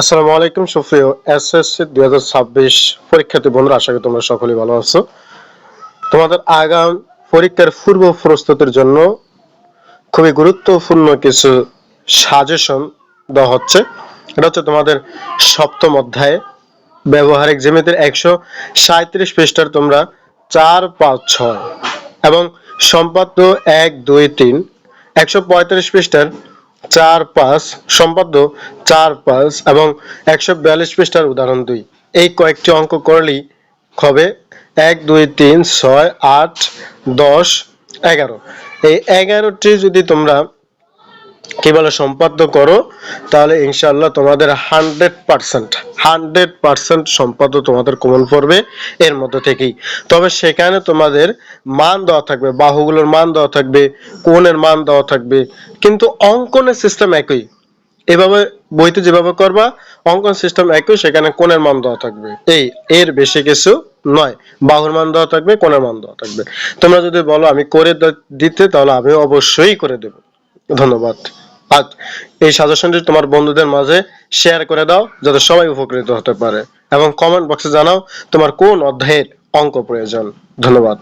আসসালামু আলাইকুম, সুপ্রিয় এসএসসি দুই হাজার ছাব্বিশ পরীক্ষার্থী বন্ধুরা, আশা করি তোমরা সকলেই ভালো আছো। তোমাদের আগাম পরীক্ষার পূর্ব প্রস্তুতির জন্য খুবই গুরুত্বপূর্ণ কিছু সাজেশন দেওয়া হচ্ছে। এটা হচ্ছে তোমাদের সপ্তম অধ্যায়ে ব্যবহারিক জ্যামিতির একশো সাঁত্রিশ পৃষ্ঠার তোমরা চার, পাঁচ, ছয় এবং সম্পাদ্য এক, দুই, তিন। একশো পঁয়ত্রিশ পৃষ্ঠার চার পাঁচ সম্পাদ্য চার পাঁচ এবং একশো বিয়াল্লিশ পৃষ্ঠার উদাহরণ দুই। এই কয়েকটি অঙ্ক করলেই হবে এক, দুই, তিন, ছয়, আট, দশ, এগারো। এই এগারোটি যদি তোমরা কি বলে সম্পাদ্য করো, তাহলে ইনশাল্লাহ তোমাদের হান্ড্রেড পার্সেন্ট হান্ড্রেড পার্সেন্ট সম্পাদ্য তোমাদের কমন পড়বে এর মধ্যে থেকেই। তবে সেখানে তোমাদের মান দেওয়া থাকবে, বাহুগুলোর মান দেওয়া থাকবে, কোণের মান দেওয়া থাকবে, কিন্তু অঙ্কনের সিস্টেম একই। এভাবে বইতে যেভাবে করবা, অঙ্কন সিস্টেম একই, সেখানে কোণের মান দেওয়া থাকবে। এই, এর বেশি কিছু নয়। বাহুর মান দেওয়া থাকবে, কোণের মান দেওয়া থাকবে। তোমরা যদি বলো আমি করে দিতে, তাহলে আমি অবশ্যই করে দেব। ধন্যবাদ। আজ এই সাজেশনটি তোমার বন্ধুদের মাঝে শেয়ার করে দাও, যাতে সবাই উপকৃত হতে পারে। এবং কমেন্ট বক্সে জানাও তোমার কোন অধ্যায়ের অঙ্ক প্রয়োজন। ধন্যবাদ।